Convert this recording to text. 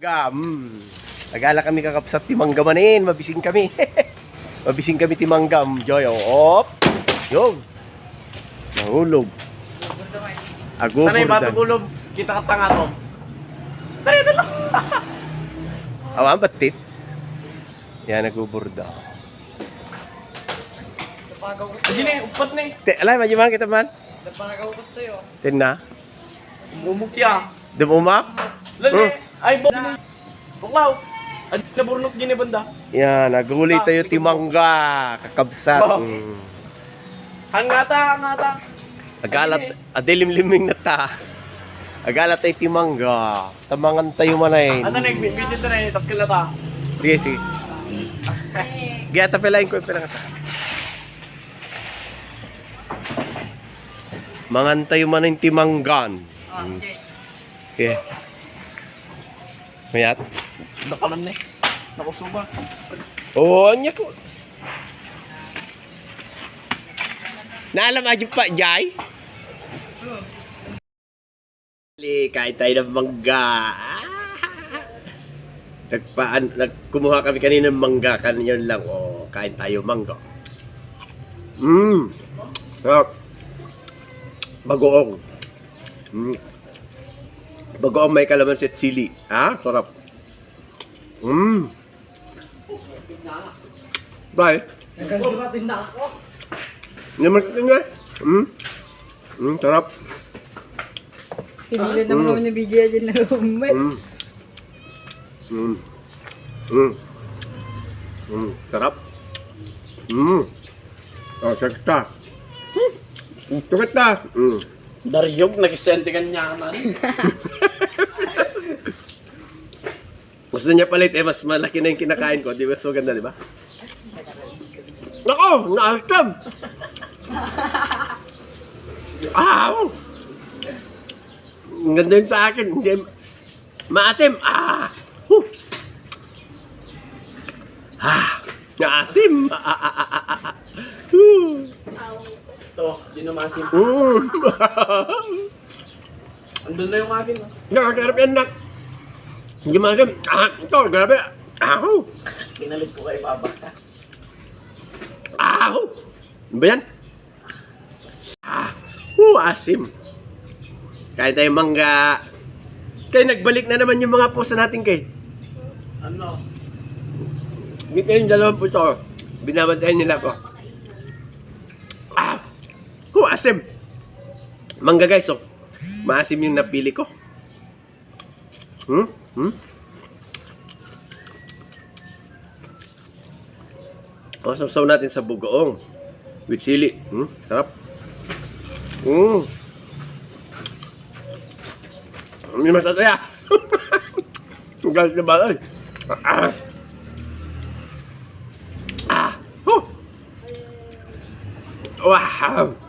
Gam. Nagala kami kakapsat timanggamanin. Mabising kami. Mabising kami timanggam. Joy, oh. op. Yung. Nahulog. Ago Sanay tugulob? Kita ka tanga to. Dali na lang. Awan batit. Yan, naguburda. Hindi na, upat na eh. Te, alay, majuman kita man. Tin na. Mumukya. Dumumak. Lali. Hmm. Ay, buk. Buklaw. Ay, naburnok gini banda. Yan, naguli tayo timangga. Kakabsat. Oh. Mm. Hangata, hangata. Agalat, adilim-liming na ta. Agalat tayo timangga. Tamangan tayo manay. Ano next video dito na eh, tapkil na ta. Sige, sige. Gaya tapelain ko yung pinangata. Mangan tayo manay timanggan. Mm. Okay. Mayat? Nakalam na eh. Nakusuba. Oo, oh, anya ko. Naalam aja pa, Jai? Ali, kain tayo ng mangga. Ah! Nagpaan, nagkumuha kami kanina ng mangga, kanina lang. Oh, kain tayo mangga. Mmm. Sarap. Bagoong. Mm. Bagoong may kalamansi at sili. Ah, sarap. Mmm. Bye. Nagkasipatin na ako. Naman ka nga. Hmm? Hmm, sarap. Pinili naman kami ni BJ dyan na umay. Hmm. Hmm. Hmm. Hmm, sarap. Hmm. Oh, sakit ka. Hmm. Sakit ka. Hmm. Daryog, nag-sentigan niya na. Gusto niya palit eh, mas malaki na yung kinakain ko. Di ba? So ganda, di ba? Nako! Naalkam! Aw! Ang ganda yun sa akin. Hindi, maasim. Ah! Huh! Ah! Maasim! Ah, ah, ah, ah, ah, ah. Ito, dinumasin. Mm. Andun na yung akin. ah. Nakakarap yan nak. Hindi maasim. Ah! Ito, grabe. Aw! Pinalit ko kay Baba. Aw! Ano ba yan? Ah! Uh, asim. Kain tayo mangga. Kaya nagbalik na naman yung mga pusa natin kay. Ano? Hindi kayong dalawang puso. Binabantayan nila ako. Asim. Mangga guys, oh. Maasim yung napili ko. Hmm? Hmm? O, sausaw natin sa bugoong. With chili. Hmm? Sarap. Hmm. Hindi masasaya. Galit na balay. Ah. Ah. Huh. Wow.